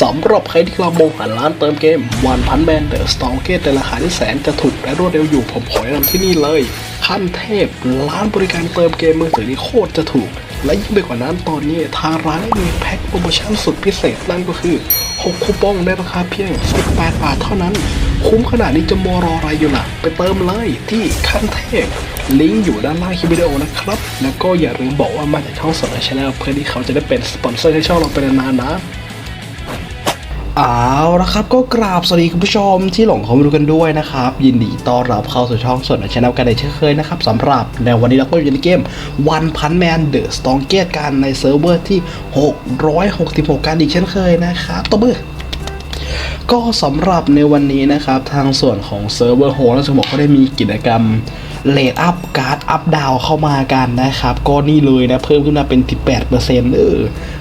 สำหรับใครที่กำลังมองหาร้านเติมเกมวันพันแมนเดอะสตองเกตในราคาที่แสนจะถูกและรวดเร็วอยู่ผมขอแนะนำที่นี่เลยขั้นเทพร้านบริการเติมเกมมือถือที่โคตรจะถูก และยิ่งไปกว่านั้นตอนนี้ทางร้านได้มีแพ็คโปรโมชั่นสุดพิเศษนั่นก็คือ 6 คูปองในราคาเพียง 18 บาทเท่านั้น คุ้มขนาดนี้จะมอรออะไรอยู่ล่ะ ไปเติมเลยที่ขั้นเทพลิงก์อยู่ด้านล่างคลิปวิดีโอนะครับ แล้วก็อย่าลืมบอกว่ามาจากช่องสดชาแนลเพื่อที่เขาจะได้เป็นสปอนเซอร์ให้ช่องเราเป็นนานๆนะ เอาละครับก็กราบสวัสดีคุณผู้ชมที่หลงเข้ามาดูกันด้วยนะครับ ยินดีต้อนรับเข้าสู่ช่องสดในช่องกันในเช่นเคยนะครับสำหรับในวันนี้เราก็อยู่ในเกม One Punch Man The Strongest กันในเซิร์ฟเวอร์ที่ 666 กันอีกเช่นเคยนะครับตบมือก็สำหรับในวันนี้นะครับ ทางส่วนของเซิร์ฟเวอร์โฮและสมบอกก็ได้มีกิจกรรม เลทอัพการ์ดอัพดาวเข้ามากันนะครับก็นี่เลยนะเพิ่มขึ้นมาเป็น 18%เออ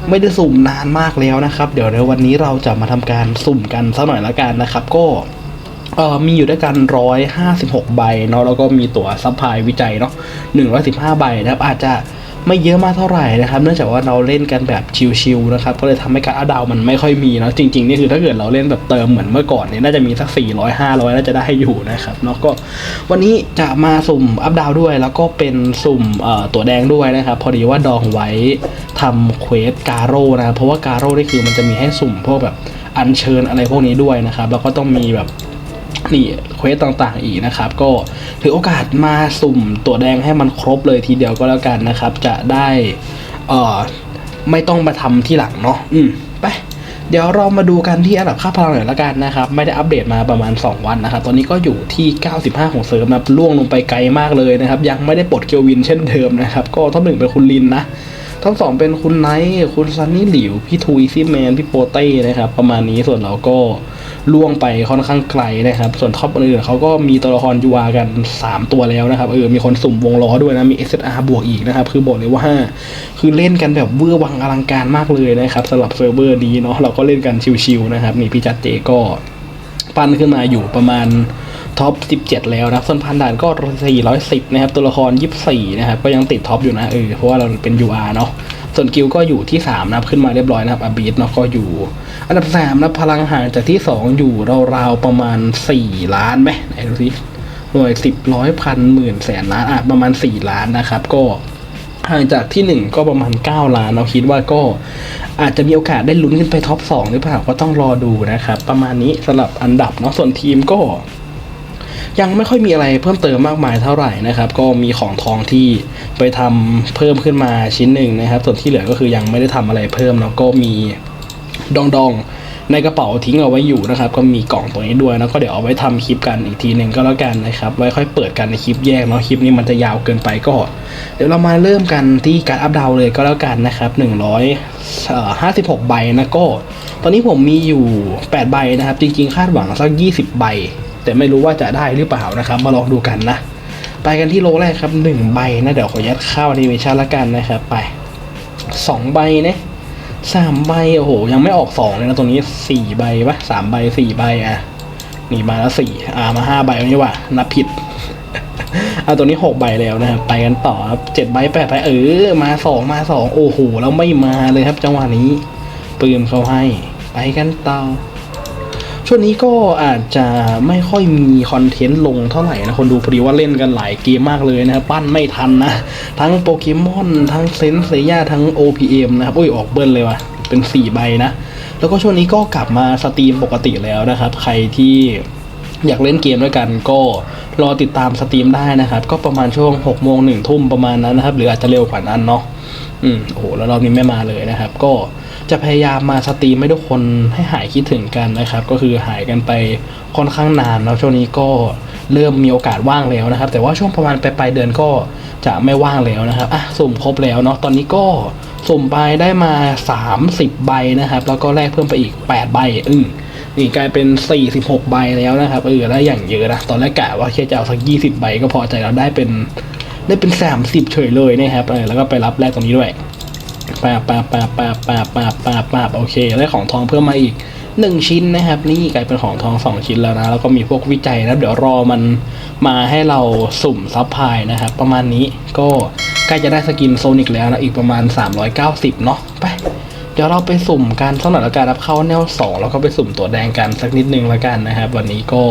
ไม่ได้สุ่มนานมากแล้วนะครับ เดี๋ยวในวันนี้เราจะมาทำการสุ่มกันสักหน่อยละกันนะครับ ก็เออมีอยู่ด้วยกัน 156 ใบเนาะแล้วก็มีตั๋วซัพพลายวิจัยเนาะ115 ใบนะครับอาจจะ ไม่เยอะมากเท่าไหร่นะครับ เนื่องจากว่าเราเล่นกันแบบชิลๆนะครับ ก็เลยทำให้การอัพดาวมันไม่ค่อยมีนะจริงๆนี่คือถ้าเกิดเราเล่นแบบเติมเหมือนเมื่อก่อนเนี่ยน่าจะมีสัก 400 500 น่าจะได้อยู่นะครับเนาะก็วันนี้จะมาสุ่มอัพดาวด้วย แล้วก็เป็นสุ่มตัวแดงด้วยนะครับ พอดีว่าดองไว้ทำเควสการโร่นะเพราะว่าการโร่นี่คือมันจะมีให้สุ่มพวกแบบอัญเชิญอะไรพวกนี้ด้วยนะครับ แล้วก็ต้องมีแบบ นี่เควสต่างๆอีกนะครับ ก็ถือโอกาสมาสุ่มตัวแดงให้มันครบเลยทีเดียวก็แล้วกันนะครับ จะได้เอ่อไม่ต้องมาทำที่หลังเนาะอืมไปเดี๋ยวเรามาดูกันที่อันดับค่าพลังหน่อยละกันนะครับ ไม่ได้อัปเดตมาประมาณ 2 วันนะครับ ตอนนี้ก็อยู่ที่ 95 ของเซิร์ฟนะล่วงลงไปไกลมากเลยนะครับ ยังไม่ได้ปลดเกียววินเช่นเดิมนะครับ ก็ท็อปหนึ่งเป็นคุณลินนะทั้งสองเป็นคุณไนท์คุณซันนี่หลิว พี่ทูอีซี่แมน พี่โปเต้นะครับ ประมาณนี้ส่วนเราก็ ล่วงไปค่อนข้างไกลนะครับ ส่วนท็อปอื่นๆเขาก็มีตัวละครยูอากัน 3 ตัวแล้วนะครับเออมีคนสุ่มวงล้อด้วยนะมี SSR บวกอีกนะครับ คือบอกเลยว่า คือเล่นกันแบบเวอร์วังอลังการมากเลยนะครับสำหรับเซิร์ฟเวอร์นี้เนาะเราก็เล่นกันชิวๆนะครับมีพี่จัดเจก็ปั้นขึ้นมาอยู่ประมาณท็อป 17 แล้วนะส่วนพันด่านก็ 410 นะครับ ตัวละคร 24 นะครับ ก็ยังติดท็อปอยู่นะเออเพราะว่าเราเป็น UR เนาะ ส่วนกิลก็อยู่ที่ 3 นะครับ ขึ้นมาเรียบร้อยนะครับอาบีดเนาะก็อยู่ อันดับ3นะพลังห่างจากที่ 2 อยู่ราวๆประมาณ 4 ล้านไหมไหนดูสิหน่วย10ร้อยพันหมื่นแสนล้านอะประมาณ 4 ล้านนะครับ ก็ห่างจากที่ 1 ก็ประมาณ 9 ล้านเราคิดว่าก็อาจจะมีโอกาสได้ลุ้นขึ้นไปท็อป2หรือเปล่าก็ต้องรอดูนะครับ ประมาณนี้สำหรับอันดับเนาะส่วนทีมก็ ยังไม่ค่อยมีอะไรเพิ่มเติมมากมายเท่าไหร่นะครับ ก็มีของทองที่ไปทำเพิ่มขึ้นมาชิ้นหนึ่งนะครับ ส่วนที่เหลือก็คือยังไม่ได้ทำอะไรเพิ่มแล้วก็มีดองดองๆในกระเป๋าทิ้งเอาไว้อยู่นะครับ ก็มีกล่องตัวนี้ด้วยแล้วก็เดี๋ยวเอาไว้ทำคลิปกันอีกทีหนึ่งก็แล้วกันนะครับ ไว้ค่อยเปิดกันในคลิปแยกเนาะคลิปนี้มันจะยาวเกินไปก็ เดี๋ยวเรามาเริ่มกันที่การอัพดาวเลยก็แล้วกันนะครับ156 ใบนะก็ ตอนนี้ผมมีอยู่ 8 ใบนะครับ จริงๆ คาดหวังสัก 20 ใบ แต่ไม่รู้ว่าจะได้หรือเปล่านะครับ มาลองดูกันนะ ไปกันที่โลแรกครับ1ใบนะเดี๋ยวขอยัดเข้าแอนิเมชันละกันนะครับไป 2 ใบนะสามใบโอ้โหยังไม่ออกสองเลยนะตรงนี้สี่ใบปะสามใบสี่ใบอะนี่มาแล้วสี่อ่ามาห้าใบนี่ว่านับผิดเอาตัวนี้หกใบแล้วนะครับไปกันต่อครับเจ็ดใบแปดใบเออมาสองมาสองโอ้โหแล้วไม่มาเลยครับ จังหวะนี้ปืนเขาให้ ไปกันต่อ ช่วงนี้ก็อาจจะไม่ค่อยมีคอนเทนต์ลงเท่าไหร่นะ คนดูพอดีว่าเล่นกันหลายเกมมากเลยนะครับปั้นไม่ทันนะ ทั้งโปเกมอนทั้งเซนเซย่าทั้ง OPM นะครับ โอ้ย ออกเบิ้ลเลยว่ะ เป็น 4 ใบนะ แล้วก็ช่วงนี้ก็กลับมาสตรีมปกติแล้วนะครับ ใครที่อยากเล่นเกมด้วยกันก็รอติดตามสตรีมได้นะครับ ก็ประมาณช่วง6โมงหนึ่งทุ่มประมาณนั้นนะครับ หรืออาจจะเร็วกว่านั้นเนาะอืมโอ้โหแล้วรอบนี้ไม่มาเลยนะครับ ก็ จะพยายามมาสตรีมให้ทุกคนให้หายคิดถึงกันนะครับ ก็คือหายกันไปค่อนข้างนานแล้วช่วงนี้ก็เริ่มมีโอกาสว่างแล้วนะครับ แต่ว่าช่วงประมาณปลายเดือนก็จะไม่ว่างแล้วนะครับอะสุ่มครบแล้วเนาะตอนนี้ก็สุ่มไปได้มา 30 ใบนะครับ แล้วก็แลกเพิ่มไปอีก 8 ใบอืมนี่กลายเป็น 46 ใบแล้วนะครับเออได้อย่างเยอะนะตอนแรกกะว่าแค่จะเอาสัก 20 ใบก็พอใจแล้วได้เป็นได้เป็น 30 เฉยเลยนะครับแล้วก็ไปรับแรกตรงนี้ด้วย ปาบปาบปาบปาบปาบปาบปาบปาบโอเค ได้ของทองเพิ่มมาอีกหนึ่งชิ้นนะครับ นี่กลายเป็นของทองสองชิ้นแล้วนะ แล้วก็มีพวกวิจัยนะเดี๋ยวรอมันมาให้เราสุ่มซับพลายนะครับ ประมาณนี้ก็ใกล้จะได้สกินโซนิกแล้วนะ อีกประมาณ 390 เนาะไปเดี๋ยวเราไปสุ่มการสักหน่อยละกันครับเข้าแนวสองแล้วก็ไปสุ่มตัวแดงกันสักนิดนึงละกันนะครับ วันนี้ก็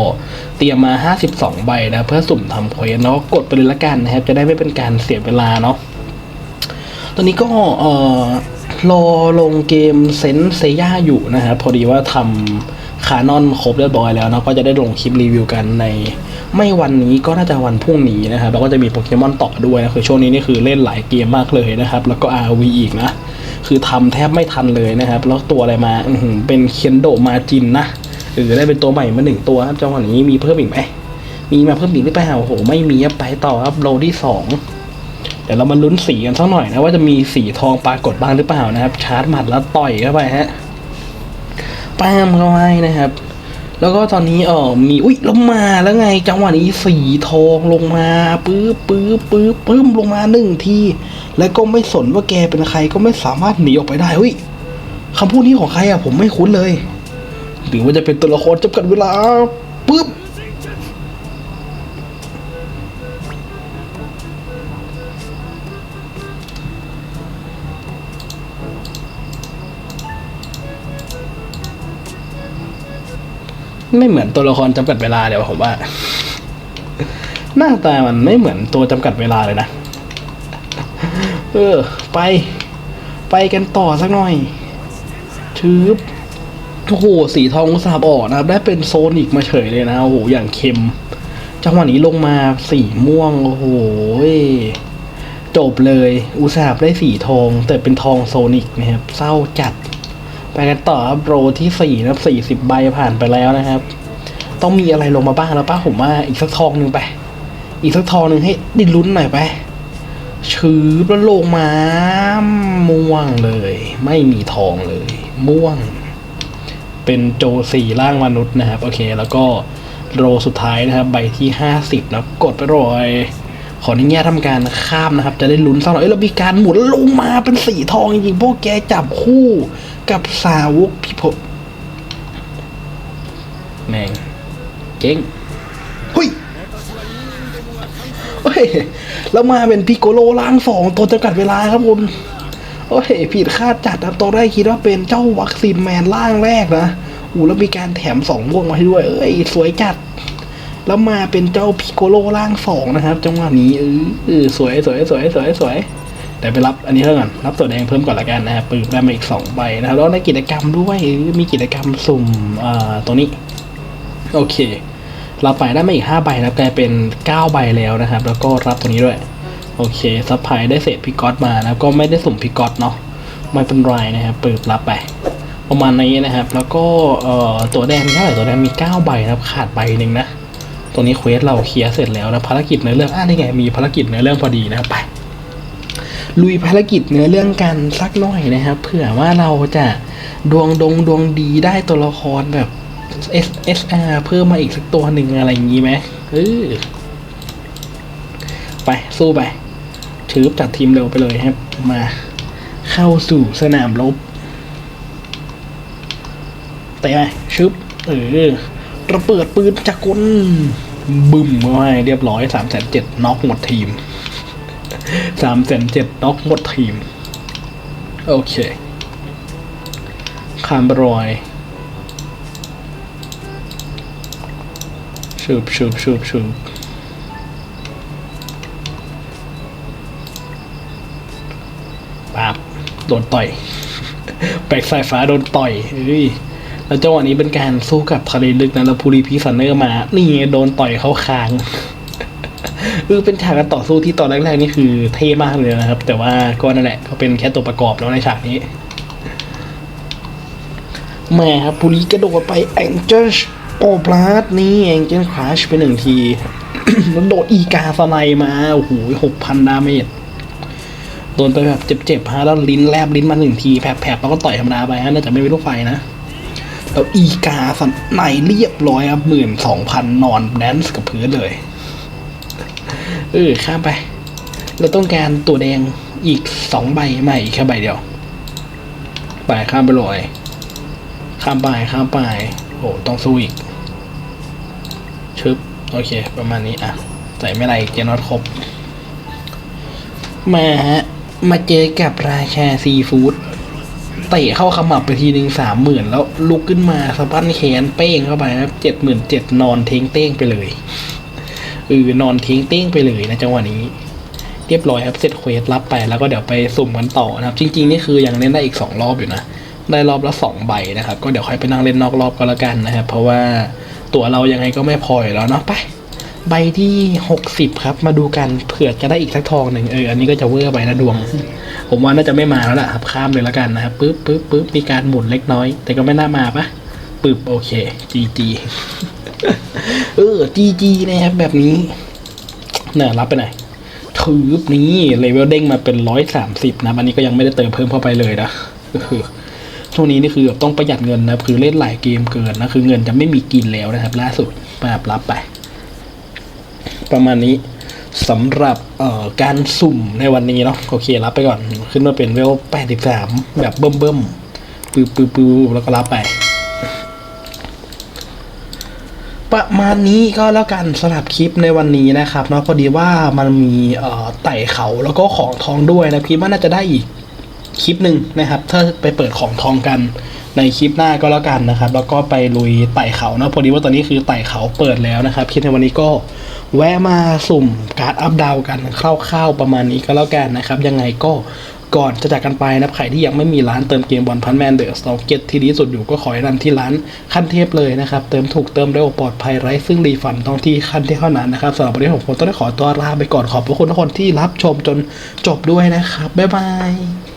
เตรียมมา 52 ใบนะ เพื่อสุ่มทำเควสแล้วก็กดไปเลยละกันนะครับ จะได้ไม่เป็นการเสียเวลาเนาะ อนนี้ก็เอ่อรอลงเกมเซนเซย่าอยู่นะครับพอดีว่าทำคานอนครบเรียบร้อยแล้วเนาะก็จะได้ลงคลิปรีวิวกันใน ไม่วันนี้ก็น่าจะวันพรุ่งนี้นะครับแล้วก็จะมีโปเกมอนต่อด้วยนะคือช่วงนี้นี่คือเล่นหลายเกมมากเลยนะครับ แล้วก็ RV อีกนะ คือทำแทบไม่ทันเลยนะครับ แล้วตัวอะไรมาเป็นเคนโดมาจินนะหรือได้เป็นตัวใหม่มาหนึ่งตัวครับจังหวะนี้มีเพิ่มอีกไหมมีมาเพิ่มอีกหรือเปล่าโอ้โหไม่มีไปต่อครับโลที่สอง เดี๋ยวเรามาลุ้นสีกันสักหน่อยนะว่าจะมีสีทองปรากฏบ้างหรือเปล่านะครับ ชาร์จหมัดแล้วต่อยเข้าไปฮะป้ามเข้าไปนะครับ แล้วก็ตอนนี้เออมีอุ้ยลงมาแล้วไง จังหวะนี้สีทองลงมาปื๊บปื๊บปื๊บปื้มลงมาหนึ่งทีแล้วก็ไม่สนว่าแกเป็นใครก็ไม่สามารถหนีออกไปได้เฮ้ยคำพูดนี้ของใครอะผมไม่คุ้นเลย หรือว่าจะเป็นตัวละครจำกัดเวลาปึ๊บ ไม่เหมือนตัวละครจำกัดเวลาเดี๋ยวผมว่า หน้าตามันไม่เหมือนตัวจำกัดเวลาเลยนะ เออ ไป ไปกันต่อสักหน่อยชืบโอ้โหสีทองอุสาบออกนะครับ ได้เป็นโซนิกมาเฉยเลยนะโอ้โหอย่างเค็มจังหวะนี้ลงมาสีม่วง โอ้โหจบเลย อุตสาบได้สีทอง แต่เป็นทองโซนิกนะครับ เศร้าจัด ไปกันต่อครับโรที่สี่นะครับสี่สิบใบผ่านไปแล้วนะครับ ต้องมีอะไรลงมาบ้างแล้วป้าผมว่าอีกสักทองหนึ่งไป อีกสักทองหนึ่งให้ดิ้นลุ้นหน่อยไปชืบแล้วลงมาม่วงเลย ไม่มีทองเลย ม่วง เป็นโจสี่ร่างมนุษย์นะครับ โอเค แล้วก็โรสุดท้ายนะครับ ใบที่ห้าสิบนะกดไปรอย ขออนุญาตทำการข้ามนะครับ จะได้ลุ้นสักหน่อยเอ้ยเรามีการหมุนลงมาเป็นสีทองจริงๆพวกแกจับคู่กับสาวกพี่พแม่งเจ๊งเฮ้ยเฮ้ยแล้วมาเป็นพิโกโลล่างสองตัวจำกัดเวลาครับคุณโอ้ยผิดคาดจัดครับตอนแรกคิดว่าเป็นเจ้าวัคซีนแมนล่างแรกนะอู้แล้วมีการแถมสองม่วงมาให้ด้วย เอ้ย สวยจัด แล้วมาเป็นเจ้าพิโกโลล่างสองนะครับ จังหวะนี้เออเอสวยสวยสวยสวยสวยแต่ไปรับอันนี้เท่ากันรับตัวแดงเพิ่มก่อนละกันนะครับปืนได้มาอีกสองใบนะครับแล้วในกิจกรรมด้วยมีกิจกรรมสุ่มอ่าตรงนี้ โอเคเราไปได้มาอีก5ใบนะครับกลายเป็น9ใบแล้วนะครับ แล้วก็รับตัวนี้ด้วย โอเคซัพพลายได้เศษพิกอตมานะครับก็ไม่ได้สุ่มพิกอตเนาะไม่เป็นไรนะครับปิดรับไปประมาณนี้นะครับ แล้วก็เอ่อตัวแดงมีเท่าไหร่ตัวแดงมี 9 ใบนะครับ ขาดใบหนึ่งนะ ตรงนี้เควสเราเคลียร์เสร็จแล้วนะภารกิจในอเรื่องอ่านี่ไงมีภารกิจในอเรื่องพอดีนะไปลุยภารกิจเนื้อเรื่องกันสักหน่อยนะครับเผื่อว่าเราจะดวงดงดวงดีได้ตัวละครแบบ S S R เพิ่มมาอีกสักตัวหนึ่งอะไรอย่างนี้ไหมเออไปสู้ไปถือจัดทีมเร็วไปเลยครับ มาเข้าสู่สนามรบเตะไปชึบเออ ระเบิดปืนจักกลบึ้มเข้าให้เรียบร้อยสามแสนเจ็ดน็อกหมดทีมสามแสนเจ็ดน็อกหมดทีม โอเค คามบรอยชูบชูบชูบชูบปั๊บโดนต่อยแบกสายฟ้าโดนต่อยเฮ้ย แล้วจังหวะนี้เป็นการสู้กับทะเลลึกนะแล้วภูริพิสันเนอร์มา นี่ไงโดนต่อยเข้าคางคือเป็นฉากการต่อสู้ที่ตอนแรกๆนี่คือเท่มากเลยนะครับ แต่ว่าก็นั่นแหละก็เป็นแค่ตัวประกอบแล้วในฉากนี้แม่ครับปุริกระโดดไปแองเจิลโอปลาสนี่แองเจิลคราชไปหนึ่งทีแล้วโดดอีกาสไลด์มาโอ้โหหกพันดาเมจโดนไปแบบเจ็บๆฮะแล้วลิ้นแลบลิ้นมาหนึ่งทีแผลบๆแล้วก็ต่อยธรรมดาไปฮะน่าจะไม่มีลูกไฟนะ แล้วอีกาสันในเรียบร้อยครับหมื่นสองพันนอนแดนซ์กับพื้นเลย เออข้ามไป เราต้องการตัวแดงอีกสองใบไม่อีกแค่ใบเดียว ไปข้ามไปเลย ข้ามไปข้ามไป โอ้ต้องสู้อีก ชึบ โอเค ประมาณนี้อะ ใส่ไม่ไรเจนอตครบ มาฮะ มาเจอกับราชาซีฟู้ด เตะเข้าขมับไปทีหนึ่งสามหมื่นแล้วลุกขึ้นมาสะบั้นแขนเป้งเข้าไปครับเจ็ดหมื่นเจ็ดนอนเทงเต้งไปเลยเออนอนเทงเต้งไปเลยนะจังหวะนี้ เรียบร้อยครับเสร็จเควสรับไปแล้วก็เดี๋ยวไปสุ่มกันต่อนะครับ จริง ๆ นี่คือยังเล่นได้อีกสองรอบอยู่นะได้รอบละสองใบนะครับ ก็เดี๋ยวค่อยไปนั่งเล่นนอกรอบก็แล้วกันนะครับเพราะว่าตัวเรายังไงก็ไม่พออยู่แล้วเนาะไป ใบที่หกสิบครับ มาดูกันเผื่อจะได้อีกสักทองหนึ่งเอออันนี้ก็จะเวอร์ไปนะดวง ผมว่าน่าจะไม่มาแล้วล่ะครับข้ามเลยแล้วกันนะครับปึ๊บปึ๊บปึ๊บมีการหมุนเล็กน้อย แต่ก็ไม่น่ามาปะปึ๊บโอเคจีจีเออจีจีนะครับแบบนี้เนี่ยรับไปไหนถือนี้เลเวลเด้งมาเป็นร้อยสามสิบนะอันนี้ก็ยังไม่ได้เติมเพิ่มเข้าไปเลยนะคือช่วงนี้นี่คือแบบต้องประหยัดเงินนะคือเล่นหลายเกมเกินนะคือเงินจะไม่มีกินแล้วนะครับ ล่าสุดแบบรับไป ประมาณนี้สำหรับการสุ่มในวันนี้เนาะโอเครับไปก่อน ขึ้นมาเป็นเวลแปดสิบสามแบบเบิ่มเบิ่มๆปื๊บปื๊บปื๊บแล้วก็รับไป ประมาณนี้ก็แล้วกันสำหรับคลิปในวันนี้นะครับเนาะพอดีว่ามันมีไต่เขาแล้วก็ของทองด้วยนะคิดว่าน่าจะได้อีกคลิปหนึ่งนะครับ ถ้าไปเปิดของทองกันในคลิปหน้าก็แล้วกันนะครับ แล้วก็ไปลุยไต่เขานะพอดีว่าตอนนี้คือไต่เขาเปิดแล้วนะครับคลิปในวันนี้ก็แวะมาสุ่มการ์ดอัพดาวกันคร่าวๆประมาณนี้ก็แล้วกันนะครับ ยังไงก็ก่อนจะจากกันไปนะครับใครที่ยังไม่มีร้านเติมเกมบอลพันแมนเดอะสตอเก็ตที่ดีสุดอยู่ก็ขอให้นที่ร้านขั้นเทพเลยนะครับ เติมถูกเติมเร็วปลอดภัยไร้ซึ่งรีฟันต้องที่ขั้นเทพเท่านั้นนะครับสำหรับวันนี้ผมต้องได้ขอตัวลาไปก่อนขอบพระคุณทุกคนที่รับชมจนจบด้วยนะครับบ๊ายบาย